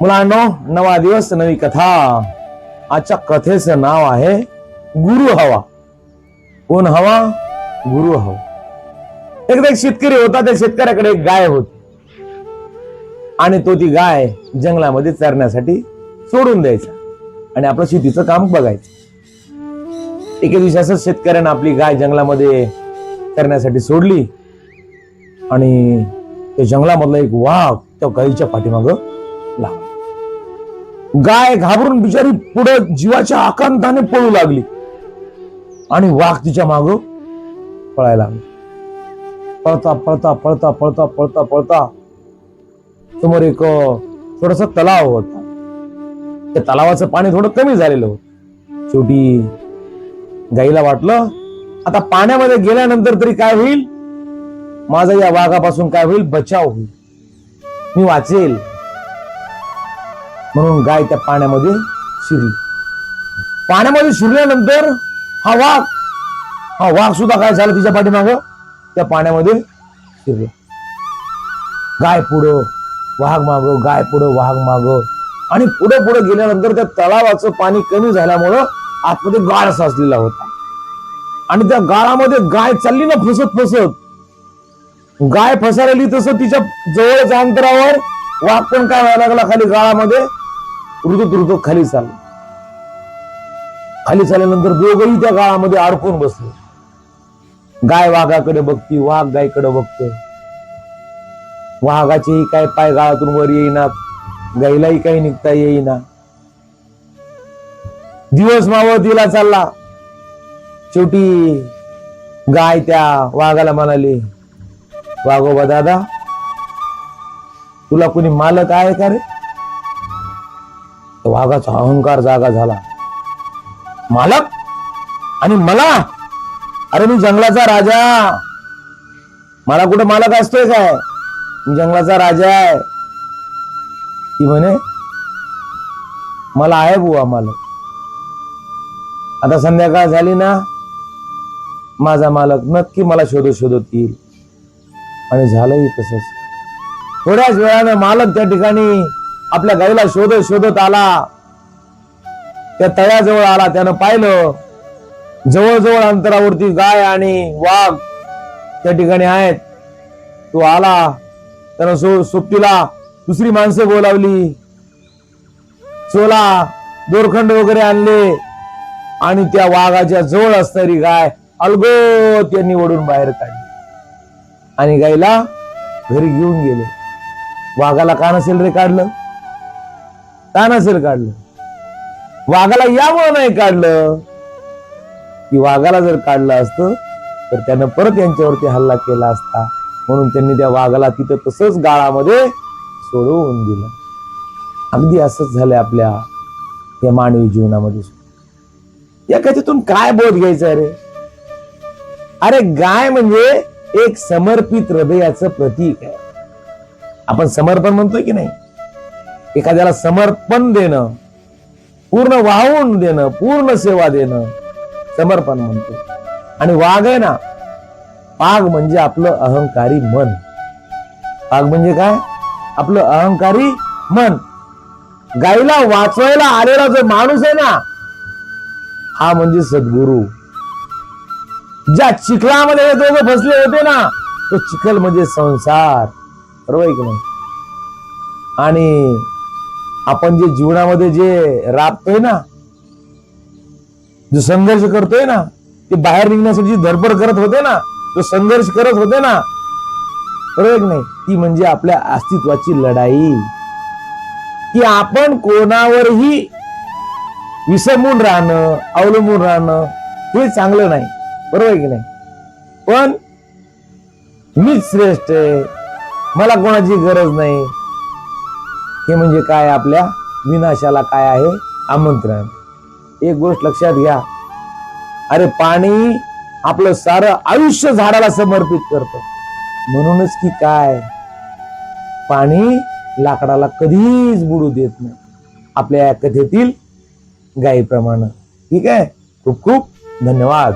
मुलांनो नवा दिवस नवी कथा. आजच्या कथेचं नाव आहे गुरु हवा. कोण हवा? गुरु हवा. एकदा एक शेतकरी होता त्या शेतकऱ्याकडे एक गाय होती. आणि तो ती गाय जंगलामध्ये चरण्यासाठी सोडून द्यायचा. आणि आपलं शेतीचं काम बघायचं. एके दिवशी असंच शेतकऱ्यानं आपली गाय जंगलामध्ये चरण्यासाठी सोडली. आणि त्या जंगलामधला एक वाघ त्या गायीच्या पाठीमागं लागला गाय घाबरून बिचारी पुढे जीवाच्या आकांताने पळू लागली. आणि वाघ तिच्या माग पळायला लागला. पळता पळता पळता पळता पळता पळता समोर एक थोडस तलाव होता. त्या तलावाचं पाणी थोडं कमी झालेलं होत. शेवटी गाईला वाटलं आता पाण्यामध्ये गेल्यानंतर तरी काय होईल? माझा या वाघापासून काय होईल? बचाव होईल. मी वाचेल. म्हणून गाय त्या पाण्यामध्ये शिरली. पाण्यामध्ये शिरल्यानंतर हा वाघ हा वाघ सुद्धा काय झाला तिच्या पाठीमाग? त्या पाण्यामध्ये शिरला. गाय पुढं वाघ माग गाय पुढं वाघ माग. आणि पुढे पुढे गेल्यानंतर त्या तलावाचं पाणी कमी झाल्यामुळं आतमध्ये गाळ साचलेला होता. आणि त्या गाळामध्ये गाय चालली ना फसत फसत गाय फसायली तसं तिच्या जवळच अंतरावर वाघ पण काय व्हायला लागला खाली गाळामध्ये? ऋतू ऋतू खाली चालला. खाली चालल्यानंतर दोघही त्या गाळामध्ये अडकून बसले. गाय वाघाकडे बघती वाघ गायकडे बघतोय वाघाचेही काय पाय गाळातून वर येईना गाईलाही काही निघता येईना. दिवस मावळतीला चालला. शेवटी गाय त्या वाघाला म्हणाली वाघोबा दादा तुला कोणी मालक आहे का रे? तर वाघाचा अहंकार जागा झाला. मालक? आणि मला? अरे मी जंगलाचा राजा. मला कुठे मालक असतोय काय? मी जंगलाचा राजा आहे. ती म्हणे मला आहे बुवा मालक. आता संध्याकाळ झाली ना माझा मालक नक्की मला शोधत शोधत येईल. आणि झालंही तसंच. थोड्याच वेळानं मालक त्या ठिकाणी आपल्या गाईला शोधत शोधत आला. त्या तळ्याजवळ आला. त्यानं पाहिलं जवळजवळ अंतरावरती गाय आणि वाघ त्या ठिकाणी आहेत. तो आला. त्यानं सो सोबतीला दुसरी माणसं बोलावली. चोला दोरखंड वगैरे आणले. आणि त्या वाघाच्या जवळ असणारी गाय अलगो त्यांनी ओढून बाहेर काढली. आणि गायला घरी घेऊन गेले. वाघाला का नसेल रे काढलं? का नसेल काढलं. वाघाला यामुळं नाही काढलं की वाघाला जर काढलं असतं तर त्यानं परत यांच्यावरती हल्ला केला असता. म्हणून त्यांनी त्या वाघाला तिथं तसंच गाळामध्ये सोडवून दिलं. अगदी असंच झालंय आपल्या या मानवी जीवनामध्ये. या कथेतून काय बोध घ्यायचा रे अरे गाय म्हणजे एक समर्पित हृदयाचं प्रतीक आहे. आपण समर्पण म्हणतोय की नाही? एखाद्याला समर्पण देणं पूर्ण वाहून देणं पूर्ण सेवा देणं समर्पण म्हणतो. आणि वाघ आहे ना पाग म्हणजे आपलं अहंकारी मन. पाग म्हणजे काय? आपलं अहंकारी मन. गाईला वाचवायला आलेला जो माणूस आहे ना हा म्हणजे सद्गुरू. ज्या चिखलामध्ये दोघं फसले होते ना तो चिखल म्हणजे संसार. बरोबर आहे की नाही? आणि आपण जे जीवनामध्ये जे राबतोय ना जो संघर्ष करतोय ना ते बाहेर निघण्यासाठी जी धडपड करत होते ना तो संघर्ष करत होते ना बरोबर नाही? ती म्हणजे आपल्या अस्तित्वाची लढाई. की आपण कोणावरही विसंबून राहणं अवलंबून राहणं हे चांगलं नाही. बरोबर आहे की नाही? पण मीच श्रेष्ठ आहे. मला कोणाची गरज नाही. हे म्हणजे काय आपल्या विनाशाला काय आहे? आमंत्रण. एक गोष्ट लक्षात घ्या. अरे पाणी आपलं सारं आयुष्य झाडाला समर्पित करत. म्हणूनच की काय? पाणी लाकडाला कधीच बुडू देत नाही. आपल्या या कथेतील गायीप्रमाणे. ठीक आहे? खूप खूप धन्यवाद.